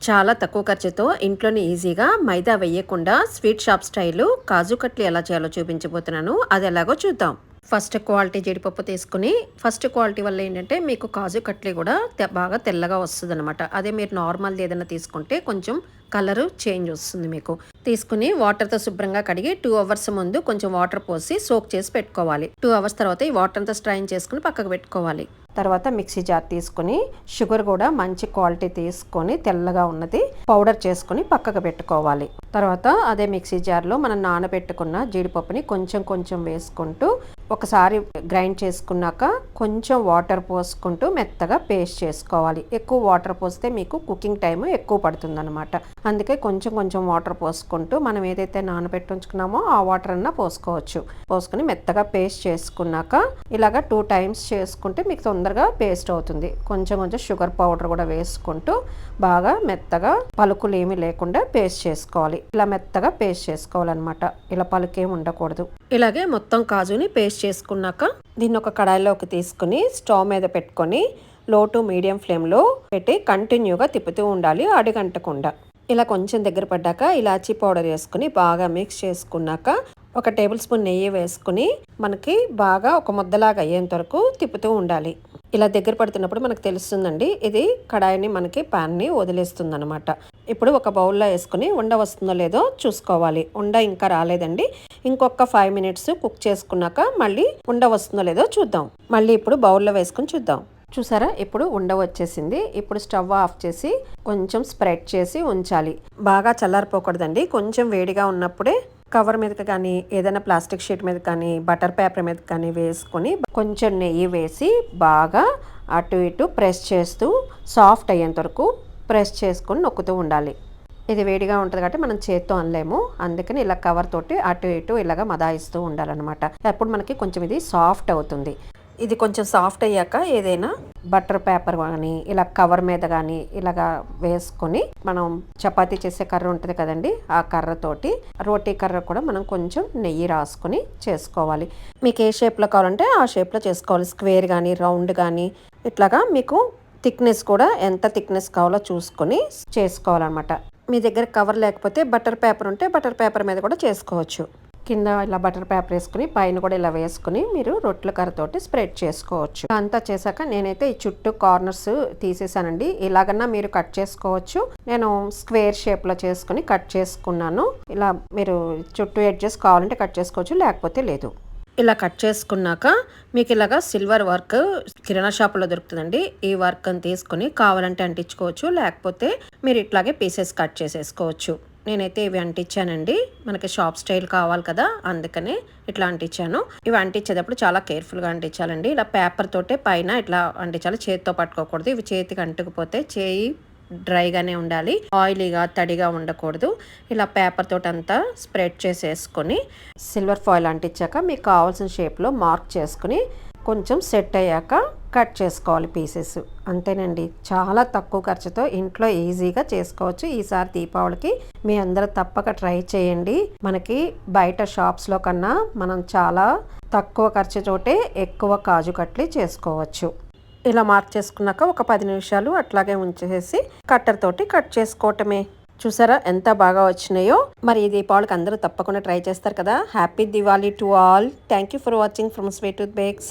చాలా తక్కువ ఖర్చుతో ఇంట్లోనే ఈజీగా మైదా వేయకుండా sweet shop style kaju katli ఎలా చేయాలో చూపించబోతున్నాను. అది ఎలాగో చూద్దాం. ఫస్ట్ క్వాలిటీ జీడిపప్పు తీసుకుని ఫస్ట్ క్వాలిటీ వల్ల ఏంటంటే మీకు కాజు కట్లీ కూడా తె- బాగా తెల్లగా వస్తుంది అనమాట అదే మీరు నార్మల్ది ఏదైనా తీసుకుంటే కొంచెం కలరు చేంజ్ వస్తుంది మీకు. తీసుకుని వాటర్తో శుభ్రంగా కడిగి టూ అవర్స్ ముందు కొంచెం వాటర్ పోసి సోక్ చేసి పెట్టుకోవాలి. టూ అవర్స్ తర్వాత ఈ వాటర్ అంతా స్ట్రైన్ చేసుకుని పక్కకు పెట్టుకోవాలి. తర్వాత మిక్సీ జార్ తీసుకుని షుగర్ కూడా మంచి క్వాలిటీ తీసుకొని తెల్లగా ఉన్నది పౌడర్ చేసుకుని పక్కకు పెట్టుకోవాలి. తర్వాత అదే మిక్సీ జార్లో మనం నానబెట్టుకున్న జీడిపప్పుని కొంచెం కొంచెం వేసుకుంటూ ఒకసారి గ్రైండ్ చేసుకున్నాక కొంచెం వాటర్ పోసుకుంటూ మెత్తగా పేస్ట్ చేసుకోవాలి. ఎక్కువ వాటర్ పోస్తే మీకు కుకింగ్ టైం ఎక్కువ పడుతుంది అనమాట అందుకే కొంచెం కొంచెం వాటర్ పోసుకుంటూ మనం ఏదైతే నానబెట్టి ఉంచుకున్నామో ఆ వాటర్ అన్నా పోసుకోవచ్చు. పోసుకుని మెత్తగా పేస్ట్ చేసుకున్నాక ఇలాగ టూ టైమ్స్ చేసుకుంటే మీకు తొందరగా పేస్ట్ అవుతుంది. కొంచెం కొంచెం షుగర్ పౌడర్ కూడా వేసుకుంటూ బాగా మెత్తగా పలుకులు ఏమీ లేకుండా పేస్ట్ చేసుకోవాలి. ఇలా మెత్తగా పేస్ట్ చేసుకోవాలన్నమాట. ఇలా పలుకేమి ఉండకూడదు. ఇలాగే మొత్తం కాజుని పేస్ట్ చేసుకున్నాక దీన్ని ఒక కడాయిలోకి తీసుకుని స్టవ్ మీద పెట్టుకొని లో టు మీడియం ఫ్లేమ్లో పెట్టి కంటిన్యూగా తిప్పుతూ ఉండాలి అడుగంటకుండా. ఇలా కొంచెం దగ్గర పడ్డాక ఇలాచీ పౌడర్ వేసుకుని బాగా మిక్స్ చేసుకున్నాక ఒక టేబుల్ స్పూన్ నెయ్యి వేసుకుని మనకి బాగా ఒక ముద్దలాగా అయ్యేంత వరకు తిప్పుతూ ఉండాలి. ఇలా దగ్గర పడుతున్నప్పుడు మనకు తెలుస్తుందండి. ఇది కడాయిని మనకి ప్యాన్ని వదిలేస్తుంది అనమాట ఇప్పుడు ఒక బౌల్లో వేసుకుని ఉండ వస్తుందో లేదో చూసుకోవాలి. ఉండ ఇంకా రాలేదండి. ఇంకొక ఫైవ్ మినిట్స్ కుక్ చేసుకున్నాక మళ్ళీ ఉండ వస్తుందో లేదో చూద్దాం. మళ్ళీ ఇప్పుడు బౌల్లో వేసుకుని చూద్దాం. చూసారా? ఇప్పుడు ఉండ వచ్చేసింది. ఇప్పుడు స్టవ్ ఆఫ్ చేసి కొంచెం స్ప్రెడ్ చేసి ఉంచాలి. బాగా చల్లారిపోకూడదండి. కొంచెం వేడిగా ఉన్నప్పుడే కవర్ మీద కానీ ఏదైనా ప్లాస్టిక్ షీట్ మీద కానీ బటర్ పేపర్ మీద కానీ వేసుకొని కొంచెం నెయ్యి వేసి బాగా అటు ఇటు ప్రెస్ చేస్తూ సాఫ్ట్ అయ్యేంత వరకు ప్రెస్ చేసుకొని నొక్కుతూ ఉండాలి. ఇది వేడిగా ఉంటుంది కాబట్టి మనం చేత్తో అనలేము. అందుకని ఇలా కవర్ తోటి అటు ఇటు ఇలాగ మదాయిస్తూ ఉండాలన్నమాట. అప్పుడు మనకి కొంచెం ఇది సాఫ్ట్ అవుతుంది. ఇది కొంచెం సాఫ్ట్ అయ్యాక ఏదైనా బటర్ పేపర్ కానీ ఇలా కవర్ మీద కానీ ఇలాగా వేసుకొని మనం చపాతీ చేసే కర్ర ఉంటుంది కదండి ఆ కర్రతోటి రోటీ కర్ర కూడా మనం కొంచెం నెయ్యి రాసుకొని చేసుకోవాలి. మీకు ఏ షేప్లో కావాలంటే ఆ షేప్లో చేసుకోవాలి. స్క్వేర్ కానీ రౌండ్ కానీ ఇట్లాగా మీకు థిక్నెస్ కూడా ఎంత థిక్నెస్ కావాలో చూసుకొని చేసుకోవాలన్నమాట. మీ దగ్గర కవర్ లేకపోతే బటర్ పేపర్ ఉంటే బటర్ పేపర్ మీద కూడా చేసుకోవచ్చు. కింద ఇలా బటర్ పేపర్ వేసుకుని పైన కూడా ఇలా వేసుకుని మీరు రొట్టెల కర్రతోటి స్ప్రెడ్ చేసుకోవచ్చు. అంతా చేశాక నేనైతే ఈ చుట్టూ కార్నర్స్ తీసేసానండి. ఇలాగన్నా మీరు కట్ చేసుకోవచ్చు. నేను స్క్వేర్ షేప్లో చేసుకుని కట్ చేసుకున్నాను. ఇలా మీరు చుట్టూ ఎడ్జెస్ కావాలంటే కట్ చేసుకోవచ్చు లేకపోతే లేదు. ఇలా కట్ చేసుకున్నాక మీకు ఇలాగా సిల్వర్ వర్క్ కిరాణా షాపులో దొరుకుతుందండి. ఈ వర్క్ అని తీసుకొని కావాలంటే అంటించుకోవచ్చు లేకపోతే మీరు ఇట్లాగే పీసెస్ కట్ చేసేసుకోవచ్చు. నేనైతే ఇవి అంటించానండి. మనకి షాప్ స్టైల్ కావాలి కదా అందుకనే ఇట్లా అంటించాను. ఇవి అంటించేటప్పుడు చాలా కేర్ఫుల్గా అంటించాలండి. ఇలా పేపర్ తోటే పైన ఇట్లా అంటించాలి. చేతితో పట్టుకోకూడదు. ఇవి చేతికి అంటుకుపోతే చేయి డ్రైగానే ఉండాలి. ఆయిలీగా తడిగా ఉండకూడదు. ఇలా పేపర్ తోటి అంతా స్ప్రెడ్ చేసేసుకొని సిల్వర్ ఫాయిల్ అంటించాక మీకు కావాల్సిన షేప్లో మార్క్ చేసుకుని కొంచెం సెట్ అయ్యాక కట్ చేసుకోవాలి పీసెస్. అంతేనండి. చాలా తక్కువ ఖర్చుతో ఇంట్లో ఈజీగా చేసుకోవచ్చు. ఈసారి దీపావళికి మీ అందరూ తప్పక ట్రై చేయండి. మనకి బయట షాప్స్లో కన్నా మనం చాలా తక్కువ ఖర్చుతోటే ఎక్కువ కాజు కట్లీ చేసుకోవచ్చు. ఇలా మార్క్ చేసుకున్నాక ఒక పది నిమిషాలు అట్లాగే ఉంచేసి కట్టర్ తోటి కట్ చేసుకోవటమే. చూసారా ఎంత బాగా వచ్చినాయో? మరి ఈ దీపావళికి అందరూ తప్పకుండా ట్రై చేస్తారు కదా. Happy Diwali to all. Thank you for watching from sweet to bakes.